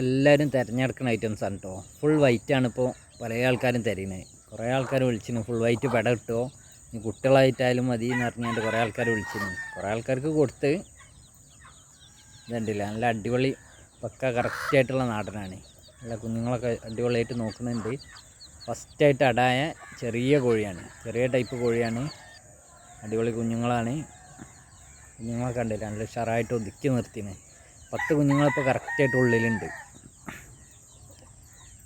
എല്ലാവരും തിരഞ്ഞെടുക്കുന്ന ഐറ്റംസ് ആണ് കേട്ടോ ഫുൾ വൈറ്റ് ആണ് ഇപ്പോൾ പല ആൾക്കാരും തരുന്നത് കുറേ ആൾക്കാർ വിളിച്ചിന്. ഫുൾ വൈറ്റ് പെട കിട്ടുമോ ഇനി കുട്ടികളായിട്ടായാലും മതി എന്ന് പറഞ്ഞുകൊണ്ട് കുറേ ആൾക്കാർ വിളിച്ചിന്. കുറേ ആൾക്കാർക്ക് കൊടുത്ത് ഇതുണ്ടല്ല. നല്ല അടിപൊളി പക്ക കറക്റ്റായിട്ടുള്ള നാടനാണ്. നല്ല കുഞ്ഞുങ്ങളൊക്കെ അടിപൊളിയായിട്ട് നോക്കുന്നുണ്ട്. ഫസ്റ്റായിട്ട് അടായ ചെറിയ കോഴിയാണ്. ചെറിയ ടൈപ്പ് കോഴിയാണ്. അടിപൊളി കുഞ്ഞുങ്ങളാണ്. കുഞ്ഞുങ്ങളെ കണ്ടില്ല? നല്ല ഉഷാറായിട്ട് ഒതുക്കി നിർത്തിന്. പത്ത് കുഞ്ഞുങ്ങളിപ്പോൾ കറക്റ്റായിട്ട് ഉള്ളിലുണ്ട്.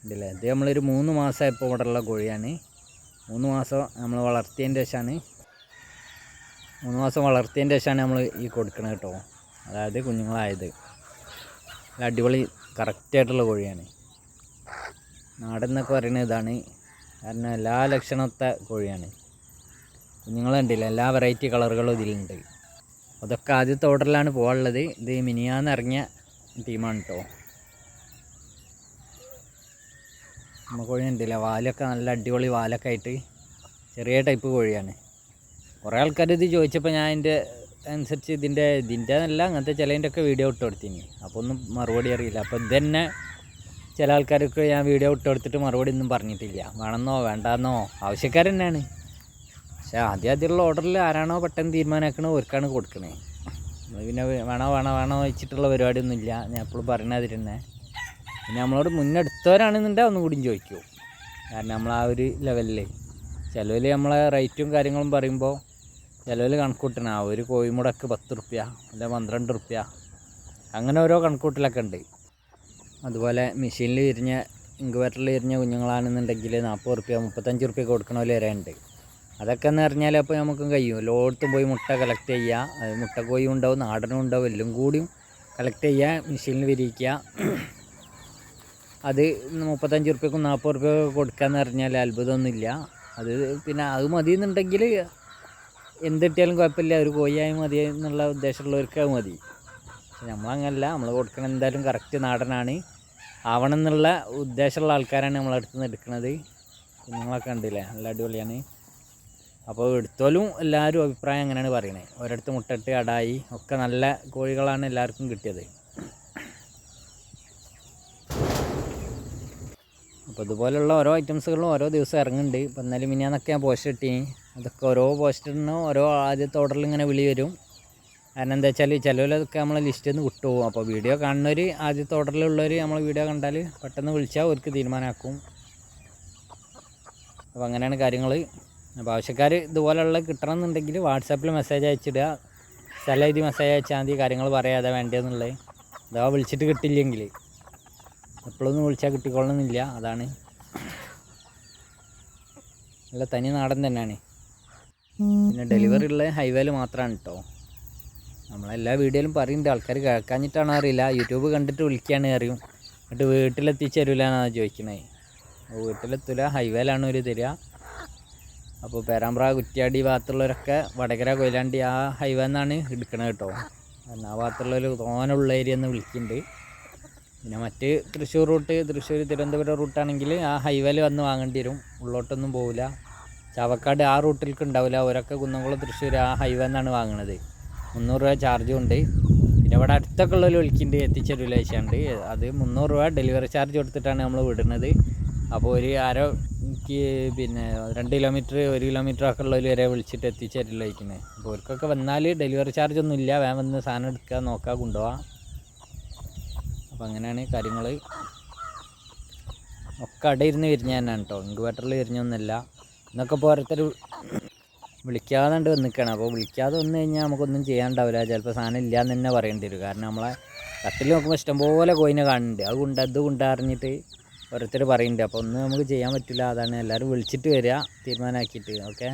ഉണ്ടല്ലേ? ഇത് നമ്മളൊരു മൂന്ന് മാസമായപ്പോൾ ഇവിടെ ഉള്ള കോഴിയാണ്. മൂന്ന് മാസം നമ്മൾ വളർത്തിയതിന്റെ ശേഷമാണ് മൂന്ന് മാസം വളർത്തിയതിന്റെ ശേഷമാണ് നമ്മൾ ഈ കൊടുക്കണത് കേട്ടോ. അതായത് കുഞ്ഞുങ്ങളായത്. അടിപൊളി കറക്റ്റായിട്ടുള്ള കോഴിയാണ്. നാടൻ എന്നൊക്കെ പറയുന്നത് ഇതാണ്. കാരണം എല്ലാ ലക്ഷണത്തെ കോഴിയാണ്. കുഞ്ഞുങ്ങളുണ്ടല്ലോ എല്ലാ വെറൈറ്റി കളറുകളും ഇതിലുണ്ട്. അതൊക്കെ ആദ്യത്തെ ഓർഡറിലാണ് പോകാനുള്ളത്. ഇത് മിനിയാന്ന് ഇറങ്ങിയ ടീമാണ് കേട്ടോ കോഴി ഉണ്ടല്ലേ വാലൊക്കെ നല്ല അടിപൊളി വാലൊക്കെ ആയിട്ട് ചെറിയ ടൈപ്പ് കോഴിയാണ്. കുറേ ആൾക്കാർ ഇത് ചോദിച്ചപ്പോൾ ഞാൻ അതിന്റെ അനുസരിച്ച് ഇതിന്റെ ഇതിന്റെ അല്ല അങ്ങനത്തെ ചിലതിന്റെ ഒക്കെ വീഡിയോ ഇട്ട് കൊടുത്തിന്. അപ്പോൾ ഒന്നും മറുപടി അറിയില്ല. അപ്പോൾ ഇത് തന്നെ ചില ആൾക്കാർക്ക് ഞാൻ വീഡിയോ ഇട്ട് കൊടുത്തിട്ട് മറുപടി ഒന്നും പറഞ്ഞിട്ടില്ല. വേണമെന്നോ വേണ്ടാന്നോ? ആവശ്യക്കാർ തന്നെയാണ് പക്ഷേ ആദ്യം ആദ്യമുള്ള ഓർഡറിൽ ആരാണോ പെട്ടെന്ന് തീരുമാനമാക്കണോ അവർക്കാണ് കൊടുക്കണേ. പിന്നെ വേണോ വേണോ വേണോ വെച്ചിട്ടുള്ള പരിപാടിയൊന്നുമില്ല. ഞാൻ എപ്പോഴും പറയണതിൽ തന്നെ പിന്നെ നമ്മളോട് മുന്നെടുത്തവരാണെന്നുണ്ടെങ്കിൽ ഒന്നും കൂടിയും ചോദിക്കും. കാരണം നമ്മൾ ആ ഒരു ലെവലിൽ ചിലവിൽ നമ്മളെ റേറ്റും കാര്യങ്ങളും പറയുമ്പോൾ ചിലവിൽ കണക്കൂട്ടണം ആ ഒരു കോഴിമുടക്ക് പത്ത് റുപ്യ അല്ല പന്ത്രണ്ട് റുപ്യ. അങ്ങനെ ഓരോ കണക്കൂട്ടലൊക്കെ ഉണ്ട്. അതുപോലെ മെഷീനിൽ വിരിഞ്ഞ ഇൻക്യുബേറ്ററിൽ വിരിഞ്ഞ കുഞ്ഞുങ്ങളാണെന്നുണ്ടെങ്കിൽ നാൽപ്പത് റുപ്യ മുപ്പത്തഞ്ച് റുപ്യ കൊടുക്കണ വരെ ഉണ്ട്. അതൊക്കെ എന്ന് പറഞ്ഞാൽ അപ്പോൾ നമുക്കും കഴിയും. എല്ലായിടത്തും പോയി മുട്ട കളക്ട് ചെയ്യുക അത് മുട്ട കോഴി ഉണ്ടാവും നാടനും ഉണ്ടാവും എല്ലാം കൂടിയും കളക്ട് ചെയ്യുക മെഷീനിൽ വിരിയിക്കുക അത് മുപ്പത്തഞ്ച് റുപ്യക്കും നാൽപ്പത് റുപ്യ കൊടുക്കാന്ന് പറഞ്ഞാൽ അത്ഭുതമൊന്നുമില്ല. അത് പിന്നെ അത് മതി എന്നുണ്ടെങ്കിൽ എന്ത് കിട്ടിയാലും കുഴപ്പമില്ല. ഒരു കോഴിയായി മതി എന്നുള്ള ഉദ്ദേശമുള്ളവർക്ക് അത് മതി. നമ്മളങ്ങനല്ല. നമ്മൾ കൊടുക്കണം എന്തായാലും കറക്റ്റ് നാടനാണ്. ആവണം എന്നുള്ള ഉദ്ദേശമുള്ള ആൾക്കാരാണ് നമ്മളടുത്ത് നിന്ന് എടുക്കുന്നത് കുഞ്ഞുങ്ങളൊക്കെ ഉണ്ടല്ലേ നല്ല അടിപൊളിയാണ്. അപ്പോൾ എടുത്തോലും എല്ലാവരും അഭിപ്രായം അങ്ങനെയാണ് പറയണത് ഒരിടത്ത് മുട്ടട്ട് അടായി ഒക്കെ നല്ല കോഴികളാണ് എല്ലാവർക്കും കിട്ടിയത്. അപ്പോൾ ഇതുപോലെയുള്ള ഓരോ ഐറ്റംസുകളും ഓരോ ദിവസം ഇറങ്ങുന്നുണ്ട്. ഇപ്പം എന്നാലും മിനിയാന്നൊക്കെ ഞാൻ പോസ്റ്റ് ഇട്ടീനി. അതൊക്കെ ഓരോ പോസ്റ്റിനും ഓരോ ആദ്യത്തെ ഓർഡറിൽ ഇങ്ങനെ വിളി വരും. കാരണം എന്താ വെച്ചാൽ ചിലവിലതൊക്കെ നമ്മളെ ലിസ്റ്റിൽ നിന്ന് വിട്ടുപോകും. അപ്പോൾ വീഡിയോ കാണുന്നവർ ആദ്യത്തെ ഓർഡറിലുള്ളവർ നമ്മൾ വീഡിയോ കണ്ടാൽ പെട്ടെന്ന് വിളിച്ചാൽ അവർക്ക് തീരുമാനമാക്കും അപ്പോൾ അങ്ങനെയാണ് കാര്യങ്ങൾ അപ്പോൾ ആവശ്യക്കാർ ഇതുപോലെയുള്ള കിട്ടണം എന്നുണ്ടെങ്കിൽ വാട്സാപ്പിൽ മെസ്സേജ് അയച്ചിടുക. സ്ഥലം എഴുതി മെസ്സേജ് അയച്ചാൽ മതി കാര്യങ്ങൾ പറയാതെ വേണ്ടതെന്നുള്ളത് അഥവാ വിളിച്ചിട്ട് കിട്ടില്ലെങ്കിൽ എപ്പോഴൊന്നും വിളിച്ചാൽ കിട്ടിക്കൊള്ളണമെന്നില്ല അതാണ്. നല്ല തനി നാടൻ തന്നെയാണ്. പിന്നെ ഡെലിവറി ഉള്ള ഹൈവേയിൽ മാത്രമാണ് കേട്ടോ നമ്മളെല്ലാ വീഡിയോയിലും പറയുന്നുണ്ട് ആൾക്കാർ കേൾക്കാഞ്ഞിട്ടാണോ അറിയില്ല. യൂട്യൂബ് കണ്ടിട്ട് വിളിക്കുകയാണ് അറിയും. എന്നിട്ട് വീട്ടിലെത്തിച്ചു തരില്ല എന്നാണ് ചോദിക്കണേ. വീട്ടിലെത്തില്ല ഹൈവേയിലാണ് ഒരു തരിക. അപ്പോൾ പേരാമ്പ്ര കുറ്റ്യാടി ഭാഗത്തുള്ളവരൊക്കെ വടകര കൊയിലാണ്ടി ആ ഹൈവേ എന്നാണ് എടുക്കണത് കേട്ടോ. കാരണം ആ ഭാഗത്തുള്ളൊരു തോനുള്ള ഏരിയ എന്ന് വിളിക്കുന്നുണ്ട് പിന്നെ മറ്റ് തൃശ്ശൂർ റൂട്ട് തൃശ്ശൂർ തിരുവനന്തപുരം റൂട്ടാണെങ്കിൽ ആ ഹൈവേയിൽ വന്ന് വാങ്ങേണ്ടി വരും. ഉള്ളോട്ടൊന്നും പോവില്ല ചവക്കാട് ആ റൂട്ടിലേക്ക് ഉണ്ടാവില്ല അവരൊക്കെ കുന്നംകുളം തൃശ്ശൂർ ആ ഹൈവേ എന്നാണ് വാങ്ങണത്. മുന്നൂറ് രൂപ ചാർജും ഉണ്ട്. പിന്നെ ഇവിടെ അടുത്തൊക്കെ ഉള്ളവർ വിളിക്കുന്നുണ്ട് വെച്ചാണ്ട് അത് മുന്നൂറ് രൂപ ഡെലിവറി ചാർജ് കൊടുത്തിട്ടാണ് നമ്മൾ വിടുന്നത്. അപ്പോൾ ഒരു അര എനിക്ക് പിന്നെ രണ്ട് കിലോമീറ്റർ ഒരു കിലോമീറ്റർ ഒക്കെ ഉള്ളവർ വരെ വിളിച്ചിട്ട് എത്തിച്ചേരില്ല അയക്കുന്നത് അപ്പോൾ അവർക്കൊക്കെ വന്നാൽ ഡെലിവറി ചാർജ് ഒന്നും ഇല്ല. വേഗം വന്ന് സാധനം എടുക്കുക നോക്കുക കൊണ്ടുപോകാം അപ്പോൾ അങ്ങനെയാണ് കാര്യങ്ങൾ ഒക്കെ അവിടെ ഇരുന്ന് വിരിഞ്ഞ തന്നെയാണ് കേട്ടോ ഇൻക്വേറ്ററിൽ വിരിഞ്ഞൊന്നുമില്ല. എന്നൊക്കെ ഇപ്പോൾ ഓരോരുത്തർ വിളിക്കാതെ കണ്ട് നിൽക്കണം അപ്പോൾ വിളിക്കാതെ വന്നു കഴിഞ്ഞാൽ നമുക്കൊന്നും ചെയ്യാണ്ടാവില്ല ചിലപ്പോൾ സാധനം ഇല്ല എന്ന് തന്നെ പറയേണ്ടി വരും. കാരണം നമ്മളെ കട്ടിൽ നോക്കുമ്പോൾ ഇഷ്ടംപോലെ കോയിനെ കാണുന്നുണ്ട്. അത് കൊണ്ട് അത് കൊണ്ടറിഞ്ഞിട്ട് ഓരോരുത്തർ പറയുന്നുണ്ട് അപ്പോൾ ഒന്നും നമുക്ക് ചെയ്യാൻ പറ്റില്ല. അതാണ് എല്ലാവരും വിളിച്ചിട്ട് വരിക തീരുമാനമാക്കിയിട്ട് ഓക്കെ?